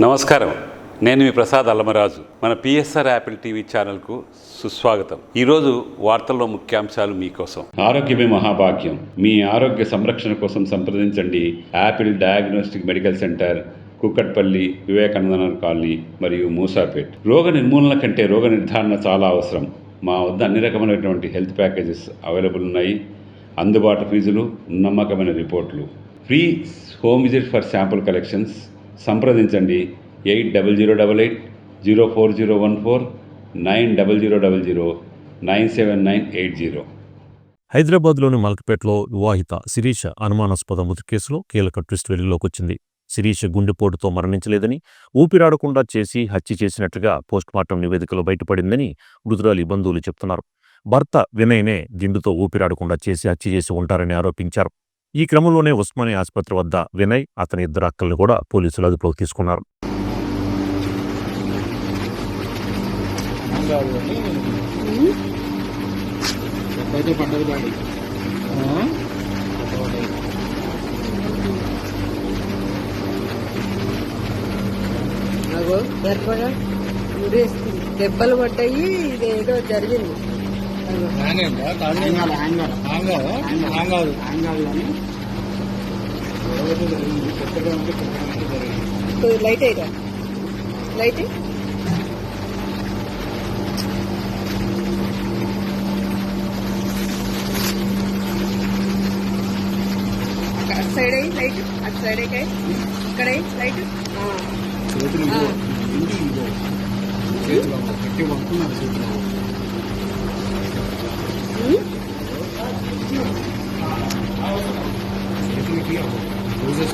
నమస్కారం. నేను మీ ప్రసాద్ అల్లమరాజు. మన పిఎస్ఆర్ యాపిల్ టీవీ ఛానల్కు సుస్వాగతం. ఈరోజు వార్తల్లో ముఖ్యాంశాలు మీకోసం. ఆరోగ్యమే మహాభాగ్యం. మీ ఆరోగ్య సంరక్షణ కోసం సంప్రదించండి Apple diagnostic medical centre Kukatpally Vivekananda colony మరియు మూసాపేట్. రోగ నిర్మూలన కంటే రోగ నిర్ధారణ చాలా అవసరం. మా వద్ద అన్ని రకమైనటువంటి హెల్త్ ప్యాకేజెస్ అవైలబుల్ ఉన్నాయి. అందుబాటు ఫీజులు నమ్మకమైన రిపోర్ట్లు. Free home visit for sample collections సంప్రదించండి. Eight double zero double eight zero four zero one four nine double zero double zero nine seven nine eight zero. హైదరాబాద్లోని మల్కపేటలో వివాహిత శిరీష అనుమానాస్పద మృతి కేసులో కీలక ట్విస్ట్ వెలుగులోకి వచ్చింది శిరీష గుండెపోటుతో మరణించలేదని ఊపిరాడకుండా చేసి హత్య చేసినట్లుగా పోస్టుమార్టం నివేదికలో బయటపడిందని మృతురాలి బంధువులు చెప్తున్నారు. భర్త వినయ్నే దిండుతో ఊపిరాడకుండా చేసి హత్య చేసి ఉంటారని ఆరోపించారు. ఈ క్రమంలోనే ఉస్మానియా ఆసుపత్రి వద్ద వినయ్ అతని ఇద్దరు అక్కల్ని కూడా పోలీసులు అదుపులోకి తీసుకున్నారు. దెబ్బలు పడ్డాయి ఇదేదో జరిగింది. లైట్ అయితే లైట్ అటు సైడ్ అయ్యి లైట్ అటు సైడ్ అయ్యి ఇక్కడ లైట్ ఆ. చేతులు ఆ. ఇగో ఇంటి పెట్టి పడుతున్నారు చేతిలో первым. Вот здесь.